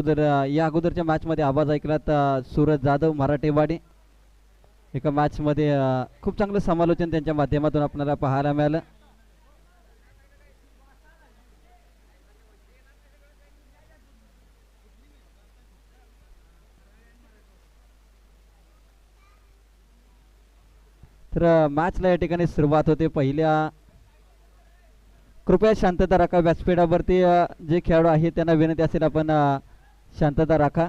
अगोदर या अगोदरच्या मॅचमध्ये आवाज ऐकलात तर सूरज जाधव मराठेवाडी. एका मॅचमध्ये खूप चांगलं समालोचन त्यांच्या माध्यमातून आपल्याला पाहायला मिळालं. तर मॅचला या ठिकाणी सुरुवात होते. पहिल्या कृपया शांतता राखा व्यासपीठावरती जे खेळाडू आहेत त्यांना विनंती असेल आपण शांतता राखा.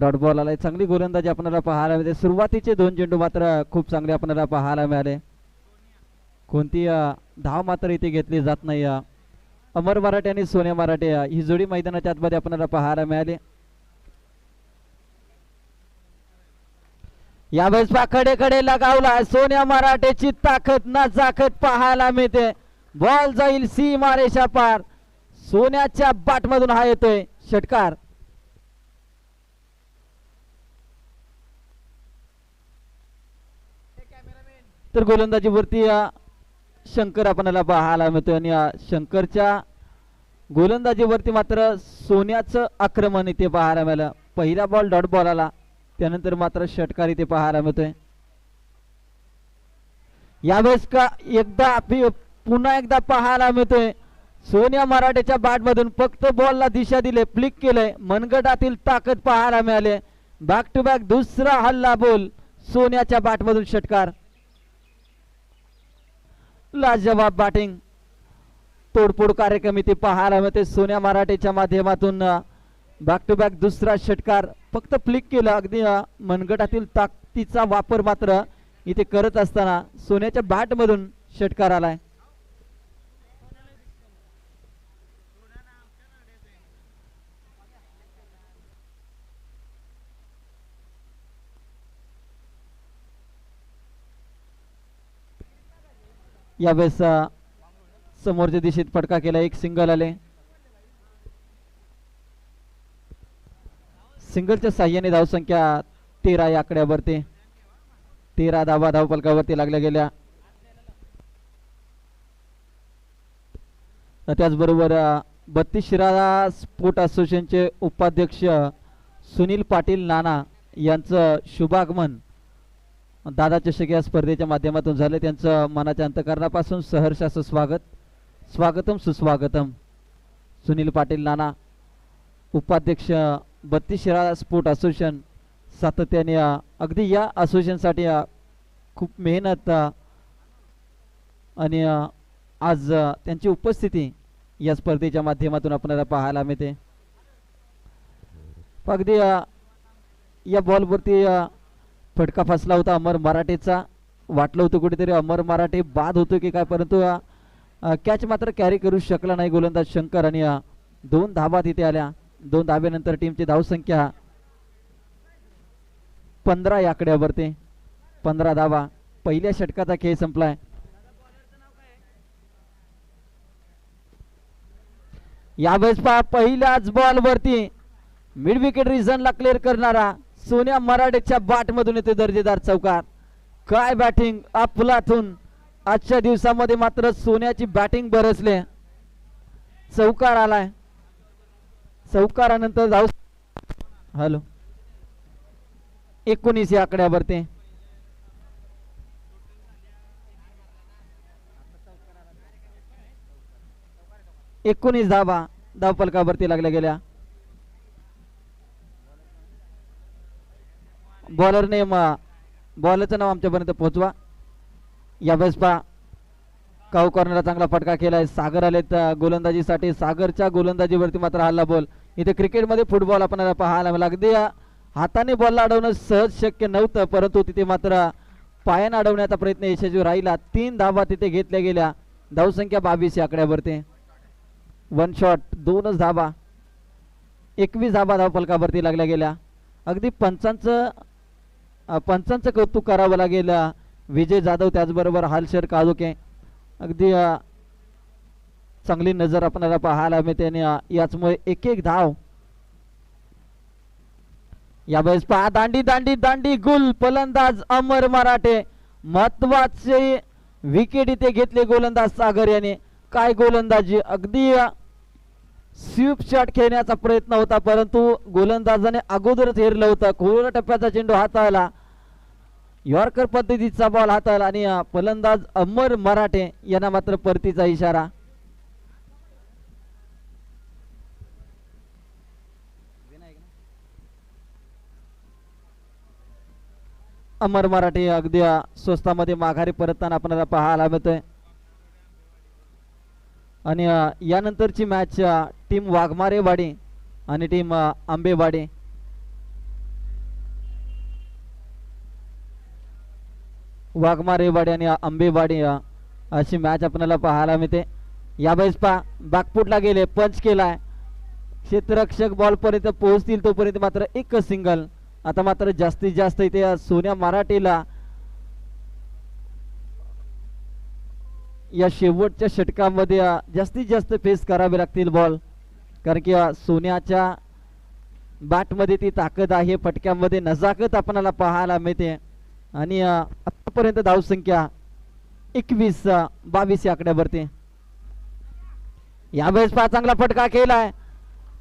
डॉट बॉल आलाय. चांगली गोलंदाजी आपल्याला पाहायला मिळते. सुरुवातीचे दोन चेंडू मात्र खूप चांगले आपल्याला पाहायला मिळाले. कोणती धाव मात्र इथे घेतली जात नाही अमर मराठे आणि सोने मराठे ही जोडी मैदानाच्या आतमध्ये आपल्याला पाहायला मिळाली. या वेळेस पाकडे कडे लगावला. सोन्या मराठेची ताकद ना जाखत पाहायला मिळते. बॉल जाईल सी मारेशा पार. सोन्याच्या बाट मधून हा येतोय. षटकार. तर गोलंदाजीवरती अ, शंकर आपल्याला पाहायला मिळतोय आणि अ, शंकरच्या गोलंदाजीवरती मात्र सोन्याचं आक्रमण इथे पाहायला मिळालं. पहिला बॉल डॉट बॉल आला. त्यानंतर मात्र षटकार इथे पाहायला मिळतोय. यावेळेस का एकदा पुन्हा एकदा पाहायला मिळतोय. सोन्या मराठेच्या बॅटमधून फक्त बॉलला दिशा दिले फ्लिक केलंय. मनगटातील ताकद पाहायला मिळाले. बॅक टू बॅक दुसरा हल्ला बोल सोन्याच्या बॅटमधून षटकार. लाजवाब बॅटिंग तोडफोड कार्यक्रम इथे पाहायला मिळते. सोन्या मराठेच्या माध्यमातून बॅक टू बॅक दुसरा षटकार. फक्त फ्लिक केलं अगदी मनगटातील ताकदीचा वापर मात्र इथे करत असताना सोन्याच्या बॅटमधून षटकार आलाय. यावेळेस समोरच्या दिशेत फटका केला एक सिंगल आले. सिंगलच्या साह्याने धावसंख्या तेरा या आकड्यावरती. तेरा धावा धावपलकावरती लागल्या गेल्या. त्याचबरोबर बत्तीस शिराळा स्पोर्ट असोसिएशनचे उपाध्यक्ष सुनील पाटील नाना यांचं शुभागमन दादा चषक या स्पर्धेच्या माध्यमातून झाले. त्यांचं मनाच्या अंतकरणापासून सहर्षाचं स्वागत. स्वागतम सुस्वागतम. सुनील पाटील नाना उपाध्यक्ष बत्तीस शिरा स्पोर्ट असोसिएशन सातत्याने अगदी या असोसिएशनसाठी खूप मेहनत आणि आज त्यांची उपस्थिती या स्पर्धेच्या माध्यमातून आपल्याला पाहायला मिळते. अगदी या बॉलवरती फटका फसला होता अमर मराठेचा. वाटलं होतं कुठेतरी अमर मराठे बाद होतो की काय परंतु कॅच मात्र कॅरी करू शकला नाही गोलंदाज शंकर आणि दोन धाबा तिथे आल्या. दोन धाब्यानंतर टीमची धावसंख्या पंधरा या आकड्यावरती पंधरा धावा. पहिल्या षटकाचा खेळ संपलाय. यावेळेस पहा पहिल्याच बॉल वरती मिड विकेट रिझनला क्लिअर करणारा सोन्या मराठेच्या बाटमधून येतो येते दर्जेदार चौकार. काय बॅटिंग अफलातून आजच्या दिवसामध्ये मात्र सोन्याची बॅटिंग बरसले. चौकार आलाय. चौकारानंतर जाऊ. हॅलो. एकोणीस या आकड्यावरती. एकोणीस धावा धावपलकावरती लागल्या गेल्या. बॉलरने बॉलरचं नाव आमच्यापर्यंत पोहोचवा. यावेळेस पा काऊ कॉर्नरला चांगला फटका केलाय. सागर आलेत गोलंदाजीसाठी. सागरच्या गोलंदाजीवरती मात्र हल्ला बॉल इथे क्रिकेटमध्ये फुटबॉल आपल्याला पाहायला मिळाला अगदी हाताने बॉलला अडवणं सहज शक्य नव्हतं परंतु तिथे मात्र पायानं अडवण्याचा प्रयत्न यशस्वी राहिला. तीन धावा तिथे घेतल्या गेल्या. धावसंख्या बावीस या आकड्यावरती. वन शॉट दोनच धाबा एकवीस धाबा धावपलकावरती लागल्या गेल्या. अगदी पंचांचं पंचांचं कौतुक करावं लागेल. विजय जाधव त्याचबरोबर हालशेर काळोखे अगदी चांगली नजर आपल्याला पाहायला मिळते आणि याचमुळे एक एक धाव. यावेळेस पहा दांडी दांडी दांडी गुल फलंदाज अमर मराठे. महत्त्वाचे विकेट इथे घेतले गोलंदाज सागर याने. काय गोलंदाजी? अगदी स्वीप शॉट खेळण्याचा प्रयत्न होता परंतु गोलंदाजाने अगोदरच हेरलं होतं. खोल टप्प्याचा चेंडू हाताळला. यॉर्कर पद्धतीचा बॉल हाताळला आणि फलंदाज अमर मराठे यांना मात्र परतीचा इशारा. अमर मराठे अगदी स्वस्तामध्ये माघारी परतताना आपल्याला पाहायला मिळतोय. आणि यानंतरची मॅच टीम वाघमारेवाडी आणि टीम आंबेवाडी. वाघमारेवाडी आणि आंबेवाडी अशी मॅच आपल्याला पाहायला मिळते. यावेळेस पा बागपूटला गेले पंच केलाय. क्षेत्ररक्षक बॉल पर्यंत पोहोचतील तोपर्यंत मात्र एक सिंगल आता मात्र जास्तीत जास्त इथे सोन्या मराठीला या शेवटच्या षटकामध्ये जास्तीत जास्त फेस करावे लागतील बॉल कारण की सोन्याच्या बॅटमध्ये ती ताकद आहे फटक्यामध्ये नजाकत आपणाला पाहायला मिळते. आणि आतापर्यंत धावसंख्या एकवीस बावीस बावीस या आकड्यावरती. यावेळेस पहा चांगला फटका केलाय.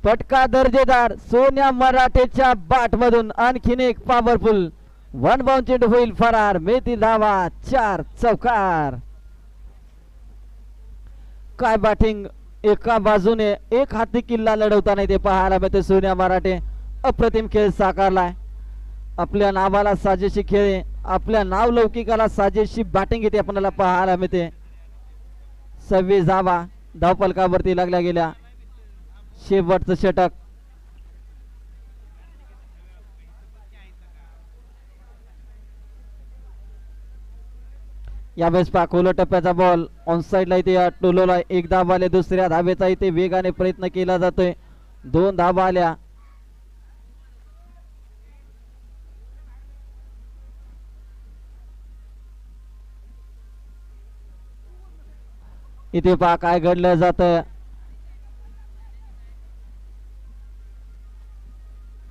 फटका दर्जेदार सोन्या मराठेच्या बाट मधून आणखीन एक पॉवरफुल वन बाउंड होईल फरार. मेथी धावा चार चौकार. काय बॅटिंग एका बाजूने एक हाती किल्ला लढवताना ते पाहायला मिळते सोन्या मराठे अप्रतिम खेळ साकारलाय. आपल्या नावाला साजेशी खेळ आपल्या नाव लौकिकाला साजेशी बॅटिंग इथे आपल्याला पाहायला मिळते. सव्वीस धावा धावपलकावरती लागल्या गेल्या. शेवटचं षटक. यावेळेस पहा खोलो टप्प्याचा बॉल ऑन साईडला इथे टोलोला एक धाव आले. दुसऱ्या धावेचा इथे वेगाने प्रयत्न केला जातोय. दोन धावा आल्या. इथे पहा काय घडलं जात.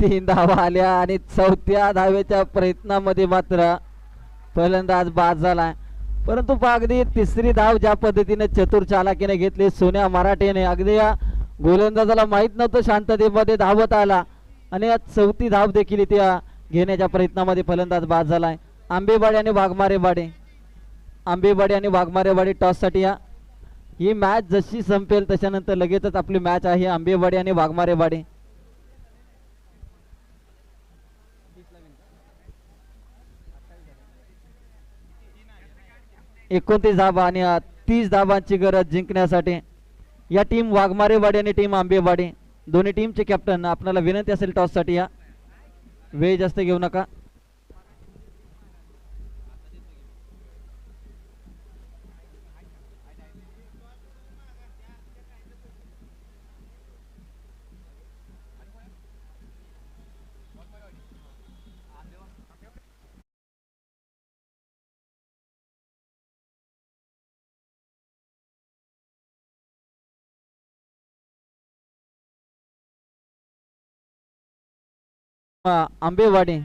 तीन धावा आल्या आणि चौथ्या धावेच्या प्रयत्नामध्ये मात्र फलंदाज बाद झालाय. परंतु अगदी तिसरी धाव ज्या पद्धतीने चतुर चालाकीने घेतली सोन्या मराठेने. अगदी या गोलंदाजाला माहीत नव्हतं शांततेमध्ये धावत आला. आणि या चौथी धाव देखील इथे घेण्याच्या प्रयत्नामध्ये फलंदाज बाद झालाय. आंबेवाडी आणि वाघमारेवाडी. आंबेवाडी आणि वाघमारेवाडी टॉससाठी या ही मॅच जशी संपेल त्याच्यानंतर लगेचच आपली मॅच आहे. आंबेवाडी आणि वाघमारेवाडी एकोणतीस धाबा आणि तीस धाबांची गरज जिंकण्यासाठी. या टीम वाघमारेवाडी आणि टीम आंबेवाडी दोन्ही टीमचे कॅप्टन आपल्याला विनंती असेल टॉससाठी या. वेळ जास्त घेऊ नका. आंबेवाडी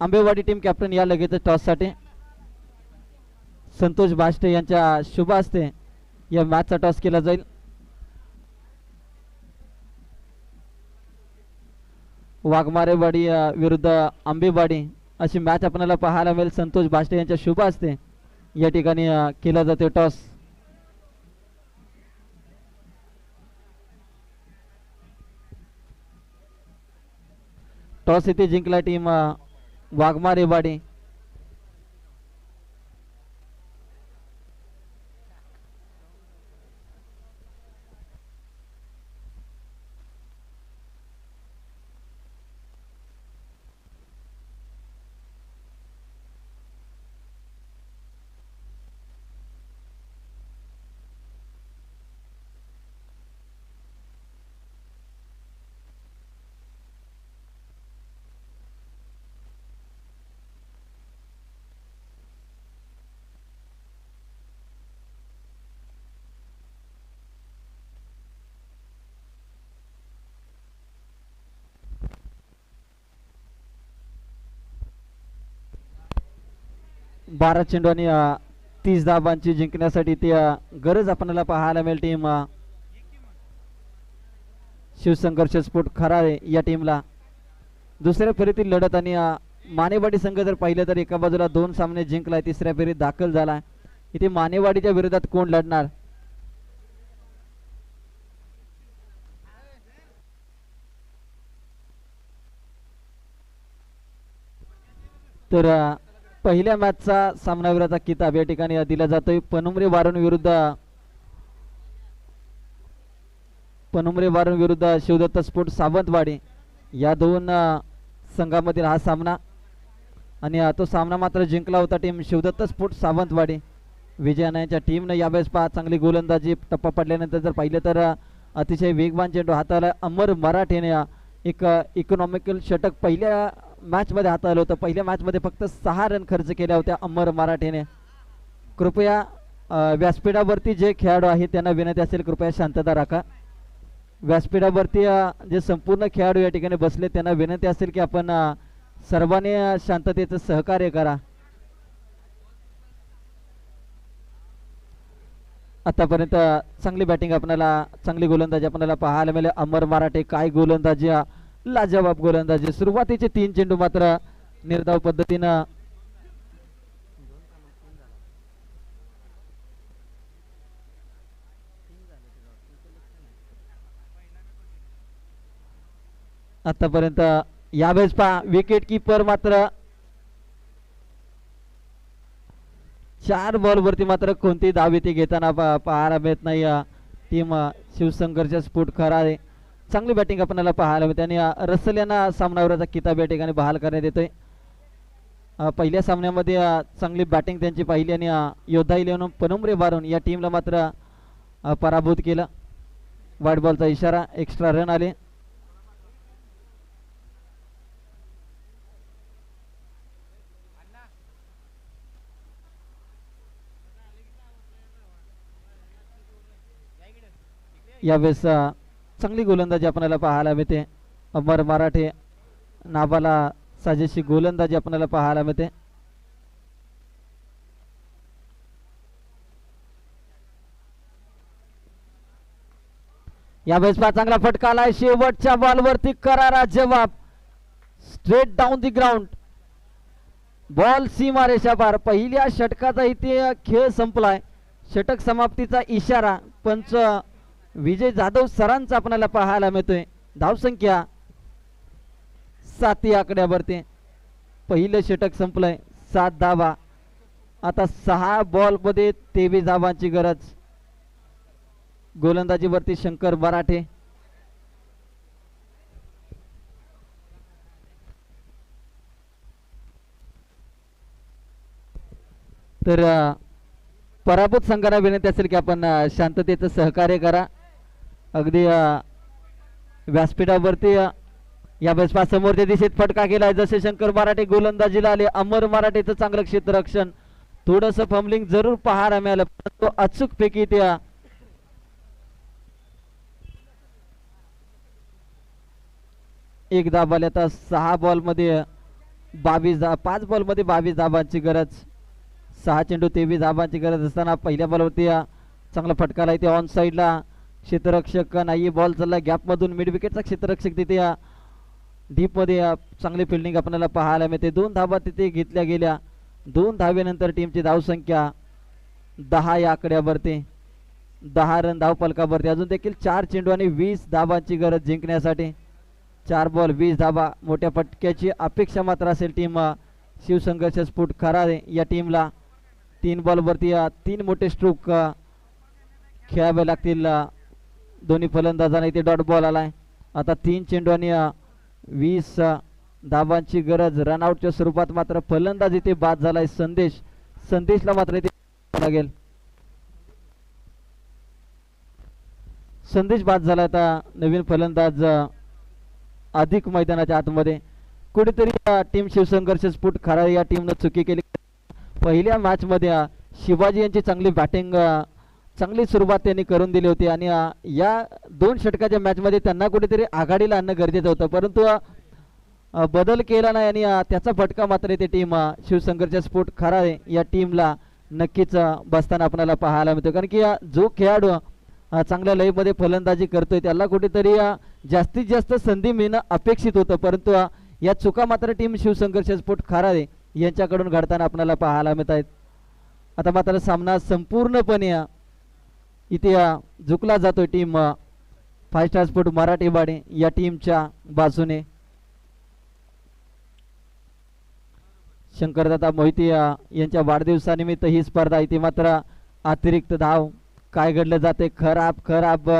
आंबेवाडी टीम कॅप्टन या लगेच टॉससाठी संतोष बाष्टे यांच्या शुभ हस्ते या मॅचचा टॉस केला जाईल. वाघमारेवाडी विरुद्ध आंबेवाडी अशी मॅच आपल्याला पाहायला मिळेल. संतोष बाष्टे यांच्या शुभ हस्ते या ठिकाणी केला जातो टॉस टॉस इथे जिंकला टीम वाघमारेवाडी बारा चेंडू आणि तीस धाबांची जिंकण्यासाठी ती गरज आपल्याला पाहायला मिळेल टीम शिवसंघर्ष स्फोट खराळे या टीमला. दुसऱ्या फेरीतील लढत आणि मानेवाडी संघ जर पाहिलं तर एका बाजूला दोन सामने जिंकलाय तिसऱ्या फेरीत दाखल झालाय. इथे मानेवाडीच्या विरोधात कोण लढणार? तर पहिल्या मॅचचा सामनावीराचा किताब या ठिकाणी दिला जातोय. पनुमरे वारण विरुद्ध पनुमरे वारुण विरुद्ध शिवदत्त स्फोट सावंतवाडी या दोन संघामधील हा सामना. आणि तो सामना मात्र जिंकला होता टीम शिवदत्त स्फोट सावंतवाडी. विजयानं टीमनं यावेळेस पहा चांगली गोलंदाजी टप्पा पडल्यानंतर जर पाहिलं तर अतिशय वेगवान चेंडू हाताला अमर मराठेने एक इकॉनॉमिकल षटक पहिल्या मॅचमध्ये हाताळलं होतं. पहिल्या मॅचमध्ये फक्त सहा रन खर्च केल्या होत्या अमर मराठेने. कृपया व्यासपीठावरती जे खेळाडू आहेत त्यांना विनंती असेल कृपया शांतता राखा. व्यासपीठावरती जे संपूर्ण खेळाडू या ठिकाणी बसले त्यांना विनंती असेल की आपण सर्वांनी शांततेचं सहकार्य करा. आतापर्यंत चांगली बॅटिंग आपल्याला चांगली गोलंदाजी आपल्याला पाहायला मिळेल. अमर मराठे काय गोलंदाजी लाजवाब गोलंदाजी. सुरुवातीचे तीन चेंडू मात्र निर्धाव पद्धतीनं आतापर्यंत यावेळेस पहा विकेट किपर मात्र चार बॉल वरती मात्र कोणती दावी ती घेताना पा- पाहायला मिळत नाही टीम शिवशंकरच्या स्फोट खरा आहे चांगली बॅटिंग आपल्याला पाहायला मिळते आणि रसल यांना सामनावरचा किताब या ठिकाणी बहाल करण्यात येतोय. पहिल्या सामन्यामध्ये चांगली बॅटिंग त्यांची पाहिली आणि योद्धा इलेव्हन पनुमरे बारून या टीमला मात्र पराभूत केलं. वाईट बॉलचा इशारा एक्स्ट्रा रन आले. यावेळेस चांगली गोलंदाजी आपल्याला पाहायला मिळते. अमर मराठे नाबाला साजेशी गोलंदाजी आपल्याला पाहायला मिळते. यावेळेस पहा चांगला फटका आलाय. शेवटच्या बॉलवरती करारा जवाब. Straight down the ground ball सीमारेषा पार पहिल्या षटकाचा इथे खेळ संपलाय. षटक समाप्तीचा इशारा. पंच विजय जाधव सरांचा आपल्याला पाहायला मिळतोय. धावसंख्या सात या आकड्यावरती. पहिलं षटक संपलंय. सात धावा. आता सहा बॉलमध्ये तेवीस धावांची गरज. गोलंदाजीवरती शंकर मराठे. तर पराभूत संघाला विनंती असेल की आपण शांततेचं सहकार्य करा. अगदी व्यासपीठावरती या यावेळेस समोरच्या दिशेत फटका केलाय. जसे शंकर मराठे गोलंदाजीला आले अमर मराठेचं चांगलं क्षेत्ररक्षण थोडस फमलिंग जरूर पाहायला मिळालं परंतु अचूक पैकी त्या एक धाब आले आता सहा बॉलमध्ये बावीस धा पाच बॉलमध्ये बावीस धाबांची गरज. सहा चेंडू तेवीस धाबांची गरज असताना पहिल्या बॉलवरती चांगला फटका आला इथे ऑन साईडला क्षेत्ररक्षक नाही बॉल चालला गॅपमधून मिड विकेटचा क्षेत्ररक्षक तिथे या डीपमध्ये चांगली फिल्डिंग आपल्याला पाहायला मिळते. दोन धाबा तिथे घेतल्या गेल्या. दोन धावेनंतर टीमची धावसंख्या दहा या आकड्यावरती दहा रन धाव फलकावरती अजून देखील चार चेंडू आणि वीस धाबांची गरज जिंकण्यासाठी. चार बॉल वीस धाबा मोठ्या फटक्याची अपेक्षा मात्र असेल टीम शिवसंघर्ष स्फोट खरारे या टीमला तीन बॉलवरती तीन मोठे स्ट्रोक खेळावे लागतील दोन्ही फलंदाजांना इथे डॉट बॉल आलाय. आता तीन चेंडू आणि वीस अ, गरज. रनआउटच्या स्वरूपात मात्र फलंदाज इथे बाद झालाय संदेश. संदेशला मात्र इथे लागेल. संदेश बाद झाला आता नवीन फलंदाज अधिक मैदानाच्या आतमध्ये. कुठेतरी टीम शिवसंघर्ष स्फुट खरा या टीमनं चुकी केली. पहिल्या मॅचमध्ये शिवाजी यांची चांगली बॅटिंग चांगली सुरुवात त्यांनी करून दिली होती आणि या दोन षटकाच्या मॅचमध्ये त्यांना कुठेतरी आघाडीला आणणं गरजेचं होतं. परंतु बदल केला नाही आणि त्याचा फटका मात्र ते टीम शिवशंकरच्या स्फोट खरा या टीमला नक्कीच बसताना आपल्याला पाहायला मिळतो. कारण की जो खेळाडू चांगल्या लयमध्ये फलंदाजी करतोय त्याला कुठेतरी जास्तीत जास्त संधी मिळणं अपेक्षित होतं. परंतु या चुका मात्र टीम शिवसंघर्ष स्फोट खारादे यांच्याकडून घडताना आपल्याला पाहायला मिळत आहेत आता मात्र सामना संपूर्णपणे इथे झुकला जातो टीम फाय स्टार स्पोर्ट मराठीवाडे या टीमच्या बाजूने. शंकरदादा मोहिते यांच्या वाढदिवसानिमित्त ही स्पर्धा इथे मात्र अतिरिक्त धाव. काय घडलं जाते? खराब खराब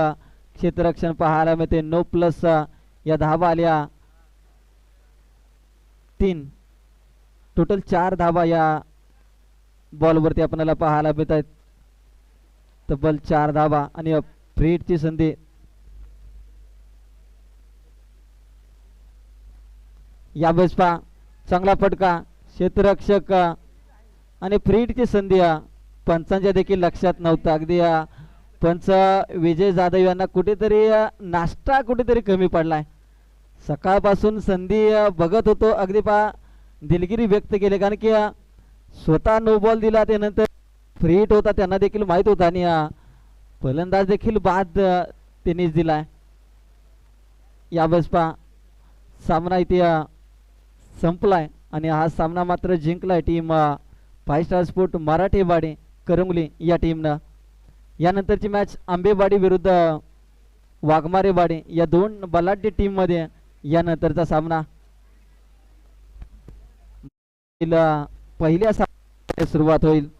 क्षेत्ररक्षण पाहायला मिळते. नो प्लस या धावा आल्या. तीन. टोटल चार धावा या बॉलवरती आपल्याला पाहायला मिळत आहेत तब्बल चार धावा आणि फ्रीटची संधी. या बसपा चांगला फटका क्षेत्ररक्षक आणि फ्रीटची संधी पंचांच्या देखील लक्षात नव्हतं. अगदी पंच विजय जाधव यांना कुठेतरी नाश्ता कुठेतरी कमी पडलाय. सकाळपासून संधी बघत होतो. अगदी पहा दिलगिरी व्यक्त केली. कारण की स्वतः नो बॉल दिला त्यानंतर फ्री हिट होता त्यांना देखील माहीत होता आणि फलंदाज देखील बाद त्यांनीच दिलाय. यावेळेस पहा सामना इथे संपलाय आणि हा सामना मात्र जिंकलाय team five star sport Marathewadi Karangali या टीमनं. यानंतरची मॅच आंबेवाडी विरुद्ध वाघमारेवाडी या दोन बलाढ्य टीममध्ये यानंतरचा सामना. पहिल्या सामन्याला सुरुवात होईल.